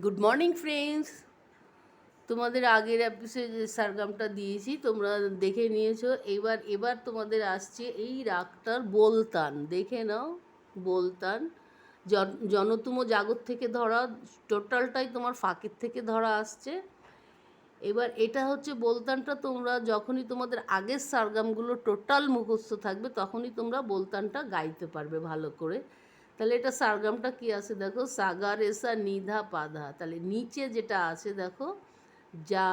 Good morning friends তোমাদের আগের এপিসোডে সারগামটা দিয়েছি, তোমরা দেখে নিয়েছো। এবার এবার তোমাদের আসছে এই রাগটার বলতান। দেখে নাও, বলতান। জন- জনতুম জাগত থেকে ধরা টোটালটাই তোমার ফাঁকের থেকে ধরা আসছে। এবার এটা হচ্ছে বলতানটা, তোমরা যখনই তোমাদের আগের সারগামগুলো টোটাল মুখস্থ থাকবে, তখনই তোমরা বলতানটা গাইতে পারবে ভালো করে। তাহলে এটা সারগামটা কি আছে দেখো? সাগা রেসা নিধা পাধা। তাহলে নিচে যেটা আছে দেখো, যা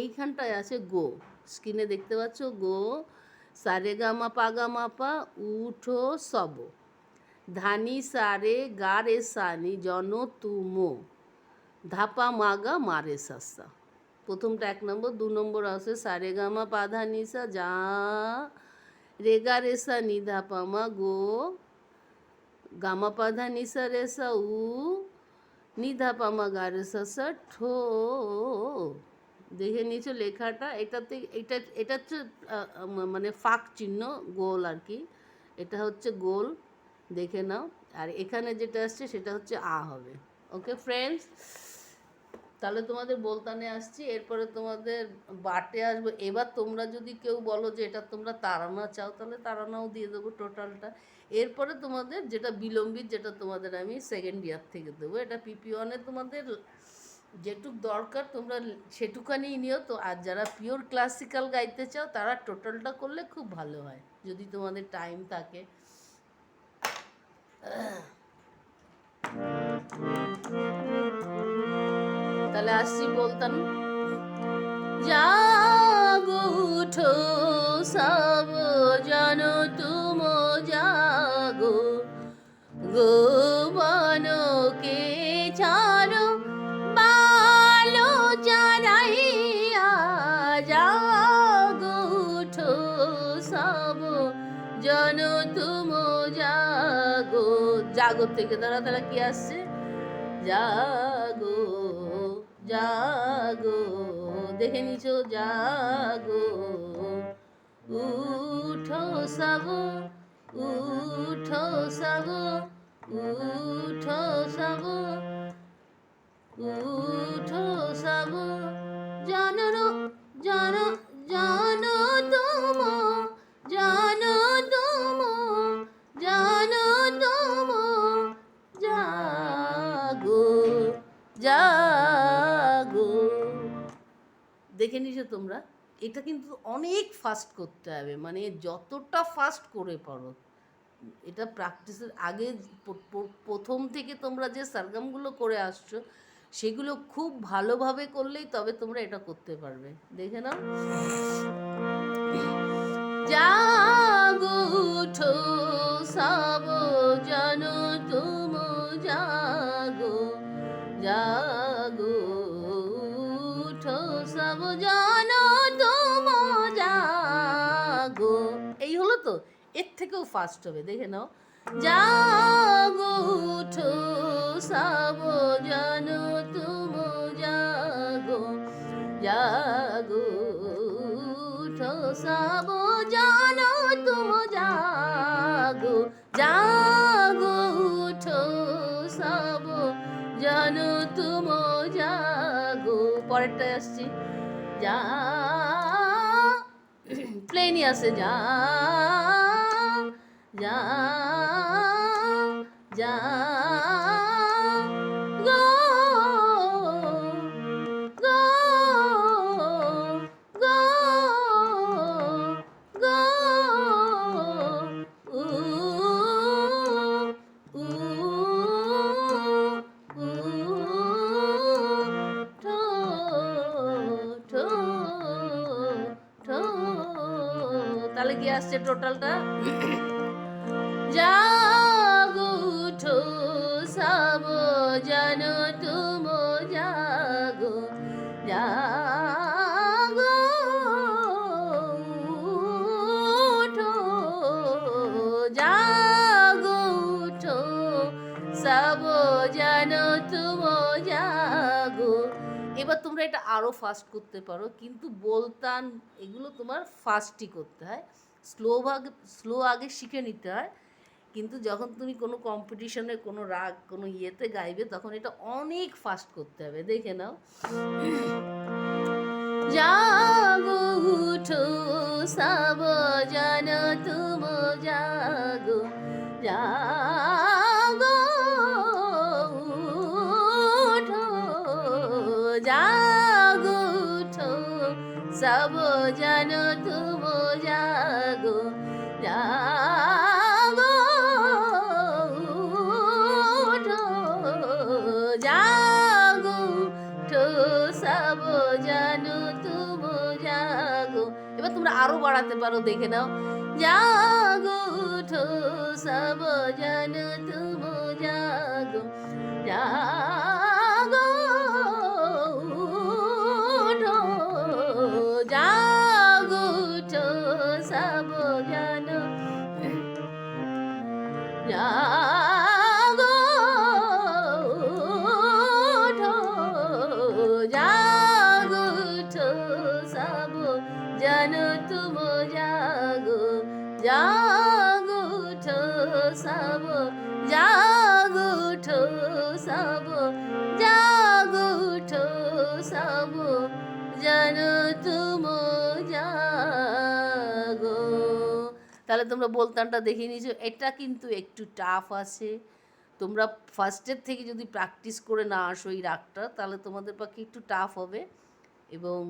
এইখানটায় আছে গো। স্ক্রিনে দেখতে পাচ্ছ? গো সারে গামা পাগা মাপা উঠো সব। ধানি সারে গা রে সানি জন তুমো। ধাপা মাগা মারে সাসা। প্রথমটা এক নম্বর, দু নম্বর আছে সারে গামা পাধা নিসা, যা রেগা রেসা নিধা পামা গো। গামা পাধা নিসা রেসা উ নিধা পামা গা রেসা সা ঠো দেখে নিয়েছো লেখাটা এটাতে এটা এটা হচ্ছে মানে ফাঁক চিহ্ন গোল আর কি এটা হচ্ছে গোল দেখে নাও আর এখানে যেটা আসছে সেটা হচ্ছে আ হবে ওকে ফ্রেন্ডস তাহলে তোমাদের বলতানে আসছি, এরপরে তোমাদের বাটে আসবে। এবার তোমরা যদি কেউ বলো যে এটা তোমরা তারানা চাও, তাহলে তারানাও দিয়ে দেবো টোটালটা। এরপরে তোমাদের যেটা বিলম্বিত, যেটা তোমাদের আমি সেকেন্ড ইয়ার থেকে দেবো। এটা পিপি ওয়ানে তোমাদের যেটুক দরকার তোমরা সেটুকানিই নিও তো। আর যারা পিওর ক্লাসিক্যাল গাইতে চাও, তারা টোটালটা করলে খুব ভালো হয়, যদি তোমাদের টাইম থাকে। তাহলে আসছি বলতাম। জাগো, উঠো, সব জানো তুম জাগো। গোবনকে ছাড়ো, বালো জানাইয়া জাগো, উঠো, সব জানো তুম জাগো। জাগো থেকে তারা তারা কি আসছে? জাগো। জাগো দেখে নিছো জাগো। উঠো সাগো উঠো সাগো উঠো সাগো উঠো সাগো। জানো জানো। দেখে নিছো তোমরা, এটা কিন্তু অনেক ফাস্ট করতে হবে। মানে যতটা ফাস্ট করে পারো। এটা প্র্যাকটিসের আগে প্রথম থেকে তোমরা যে সারগামগুলো করে আসছো, সেগুলো খুব ভালোভাবে করলেই তবে তোমরা এটা করতে পারবে। দেখে নাও। জাগো সব জানো তুম জাগো জাগো থেকেও ফাস্ট হবে, দেখে নাও। জাগো উঠো, সব জানো তুম জাগো। জাগো উঠো, সব জানো তুম জাগো। জাগো উঠো, সব জানো তুম জাগো। পরেরটায় আসছি। যা, প্লেনই আছে, যা যা যা গো গো গো গো উ উ তাহলে কি আসছে টোটালটা জানো তুম জাগো জাগো জাগো তুম জাগো। এবার তোমরা এটা আরও ফাস্ট করতে পারো, কিন্তু বলতান এগুলো তোমার ফাস্টই করতে হয়। স্লো ভাগ স্লো আগে শিখে নিতে হয়। কিন্তু যখন তুমি কোনো কম্পিটিশনে কোনো রাগ, কোনো ইয়েতে গাইবে, তখন এটা অনেক ফাস্ট করতে হবে, দেখে নাও। জাগো উঠো, সব জন তুম জাগো জাগো উঠো জাগো উঠো, সব জন তুম জাগো জাগো বাড়াতে পারো দেখে নাও। জাগো, উঠো, সব জন তুম জাগো। জাগো, উঠো জাগো, উঠো, সব জন। জাগো, উঠো জন তুম জাগো জাগো উঠো সব, জাগো উঠো সব, জাগো উঠো সব, জন তুম জাগো। তাহলে তোমরা বলতানটা দেখে নিয়েছো, এটা কিন্তু একটু টাফ আছে। তোমরা ফার্স্টের থেকে যদি প্র্যাকটিস করে না আসো এই রাগটা, তাহলে তোমাদের পক্ষে একটু টাফ হবে। এবং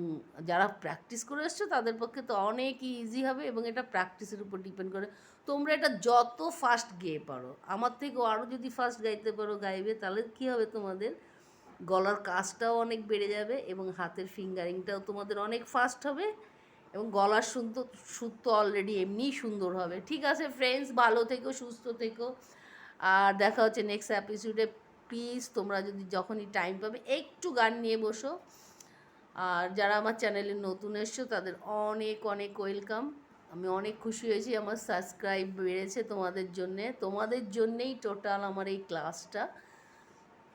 যারা প্র্যাকটিস করে এসছো তাদের পক্ষে তো অনেক ইজি হবে এবং এটা প্র্যাকটিসের উপর ডিপেন্ড করে। তোমরা এটা যত ফাস্ট গেয়ে পারো, আমার থেকেও আরও যদি ফাস্ট গাইতে পারো, গাইবে, তাহলে কী হবে তোমাদের? গলার কাজটাও অনেক বেড়ে যাবে এবং হাতের ফিঙ্গারিংটাও তোমাদের অনেক ফাস্ট হবে এবং গলার সুন্দর সুর তো অলরেডি এমনিই সুন্দর হবে। ঠিক আছে ফ্রেন্ডস ভালো থেকো, সুস্থ থেকো। আর দেখা হচ্ছে নেক্সট এপিসোডে প্লিজ তোমরা যদি যখনই টাইম পাবে, একটু গান নিয়ে বসো। আর যারা আমার চ্যানেলে নতুন এসছো, তাদের অনেক অনেক ওয়েলকাম। আমি অনেক খুশি হয়েছি, আমার সাবস্ক্রাইব বেড়েছে তোমাদের জন্যে। তোমাদের জন্যেই টোটাল আমার এই ক্লাসটা।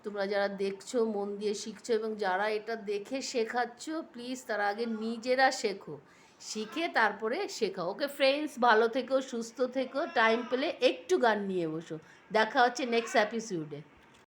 তোমরা যারা দেখছ, মন দিয়ে শিখছো, এবং যারা এটা দেখে শেখাচ্ছ, প্লিজ তারা আগে নিজেরা শেখো। শিখে তারপরে শেখাও। ওকে ফ্রেন্ডস ভালো থেকো, সুস্থ থেকো টাইম পেলে একটু গান নিয়ে বসো। দেখা হচ্ছে নেক্সট এপিসোডে